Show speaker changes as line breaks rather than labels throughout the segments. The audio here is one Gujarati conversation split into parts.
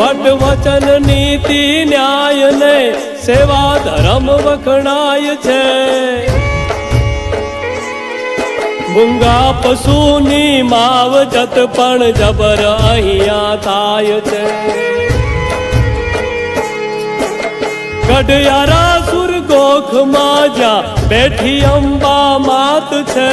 વટ વચન નીતિ ન્યાય ને સેવા ધર્મ વખણાય છે. મૂંગા પશુની માવજત પણ જબર અહીંયા થાય છે. ગઢિયારા સુર ગોખમાં જા બેઠી અંબા માત છે.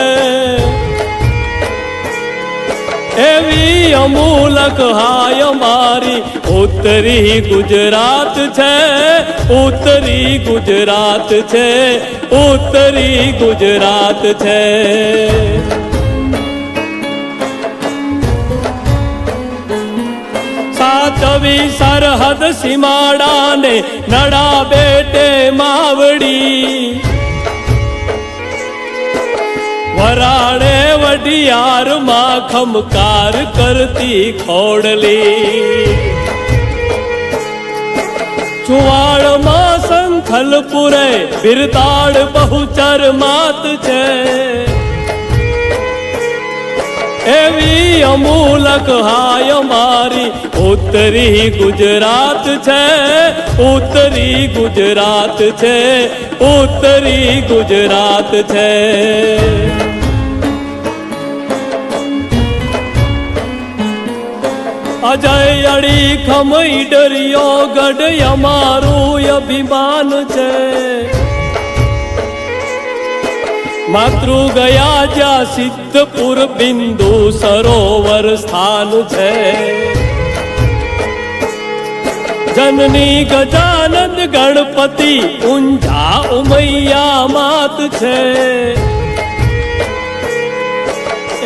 એવી અમૂલક હાય મારી. ઉત્તરી ગુજરાત છે, ઉત્તરી ગુજરાત છે, ઉત્તરી ગુજરાત છે. સાચવી સરહદ સીમાડાને નડા બેટે માવડી. વરાણે માં ખમકાર કરતી ખોડલી. ચુવાડમાં સંખલપુરે બિરતાડ બહુચર માત છે. એવી અમૂલક હાય મારી ઉત્તરી ગુજરાત છે, ઉત્તરી ગુજરાત છે, ઉત્તરી ગુજરાત છે. અજય અડી ખમઈ ડરિયો ગઢ અમારું અભિમાન છે. માતૃ ગયા જ્યાં સિદ્ધપુર બિંદુ સરોવર સ્થાન છે. જનની ગજાનંદ ગણપતિ ઊંઝા ઉમૈયા માત છે.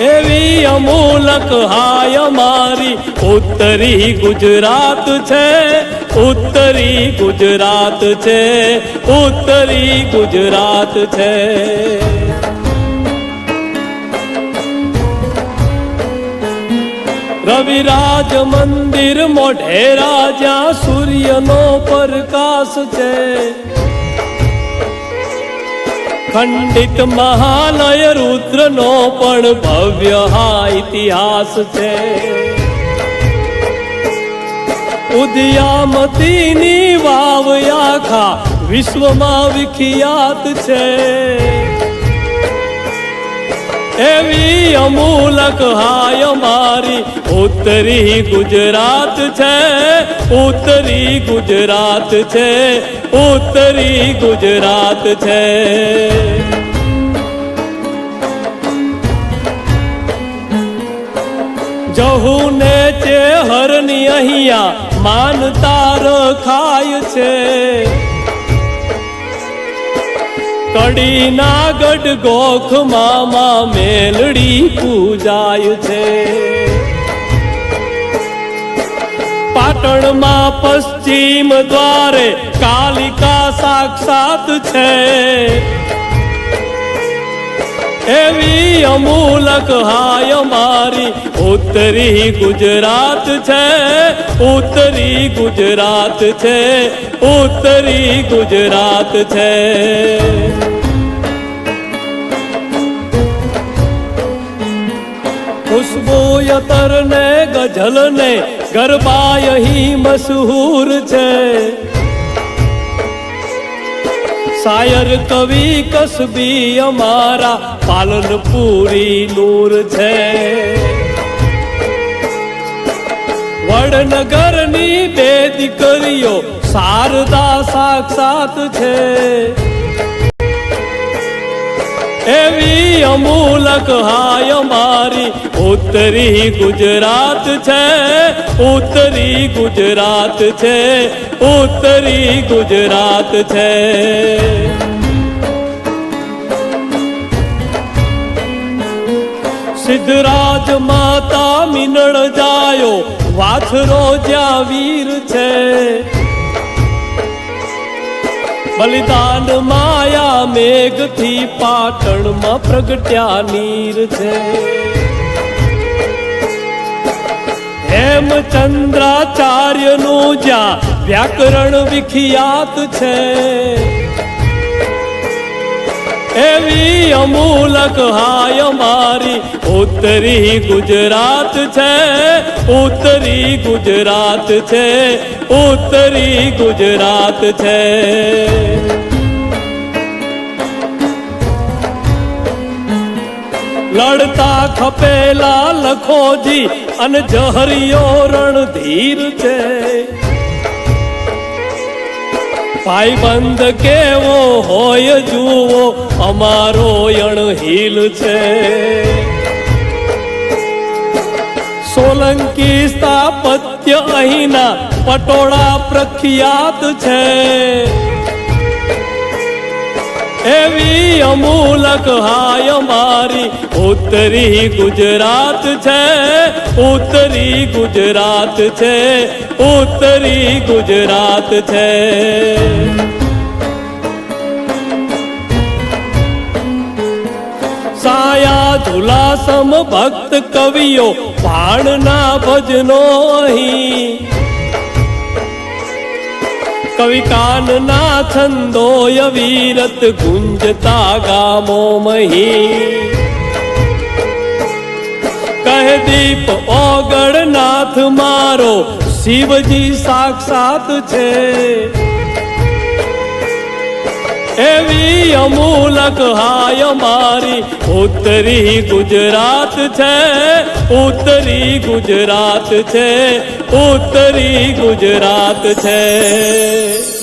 એવી અમૂલક હાય મારી. ઉત્તરી ગુજરાત છે, ઉત્તરી ગુજરાત છે, ઉત્તરી ગુજરાત છે. રવિરાજ મંદિર મોઢેરા જ્યાં સૂર્યનો પ્રકાશ છે. ખંડિત મહાલય રુદ્રનો પણ ભવ્ય હા ઇતિહાસ છે. ઉદયામતીની વાવ આખા વિશ્વમાં વિખ્યાત છે. એવી અમૂલક, હાય મારી ઉત્તરી ગુજરાત છે, ઉત્તરી ગુજરાત છે, ઉત્તરી ગુજરાત છે. જહુ ને ચેહરની અહીંયા માનતા રખાય છે. કડીના ગઢ ગોખ મામા મેલડી પૂજાય છે. પાટણમાં પશ્ચિમ દ્વારે કાલિકા સાક્ષાત છે. એવી અમૂલક હાય મારી. ઉત્તરી ગુજરાત છે, ઉત્તરી ગુજરાત છે, ઉત્તરી ગુજરાત છે. ખુશ્બુ તરને ગઝલને ગઝલ ગરબા અહીં મશહૂર છે. શાયર કવિ કસબી અમારા પાલનપુરી નૂર છે. વડનગરની બે દીકરીઓ શારદા સાક્ષાત છે. એવી અમૂલક હાય મારી. ઉત્તરી ગુજરાત છે, ઉત્તરી ગુજરાત છે, ઉત્તરી ગુજરાત છે. સિદ્ધરાજ માતા મિનળ જાયો, વાછરો જ્યાં બલિદાન માયા મેઘથી પાટણમાં પ્રગટ્યા નીર છે. હેમચંદ્રાચાર્યનું જ્યાં વ્યાકરણ વિખ્યાત છે. એવી અમૂલક હાય મારી. ઉત્તરી ગુજરાત છે, ઉત્તરી ગુજરાત છે, ઉત્તરી ગુજરાત છે. લડતા ખપેલા લખોજી અને જહરિયો રણધીર છે. ભાઈબંધ કેવો હોય જુઓ અમારો હીલ છે. સોલંકી સ્થાપત્ય અહીંના પટોળા પ્રખ્યાત છે. એવી અમૂલક હાય મારી. ઉત્તરી ગુજરાત છે, ઉત્તરી ગુજરાત છે, ઉત્તરી ગુજરાત છે. સાયા ધુલાસમ ભક્ત કવિઓ ભાણના ભજનો અહીં. કવિ કાનના છંદોય વીરત ગુંજતા ગામો મહી કહે દીપ ઓગળનાથ મારો શિવજી સાક્ષાત છે એવી અમૂલક હાય મારી ઉત્તરી ગુજરાત છે ઉત્તરી ગુજરાત છે ઉત્તરી ગુજરાત છે.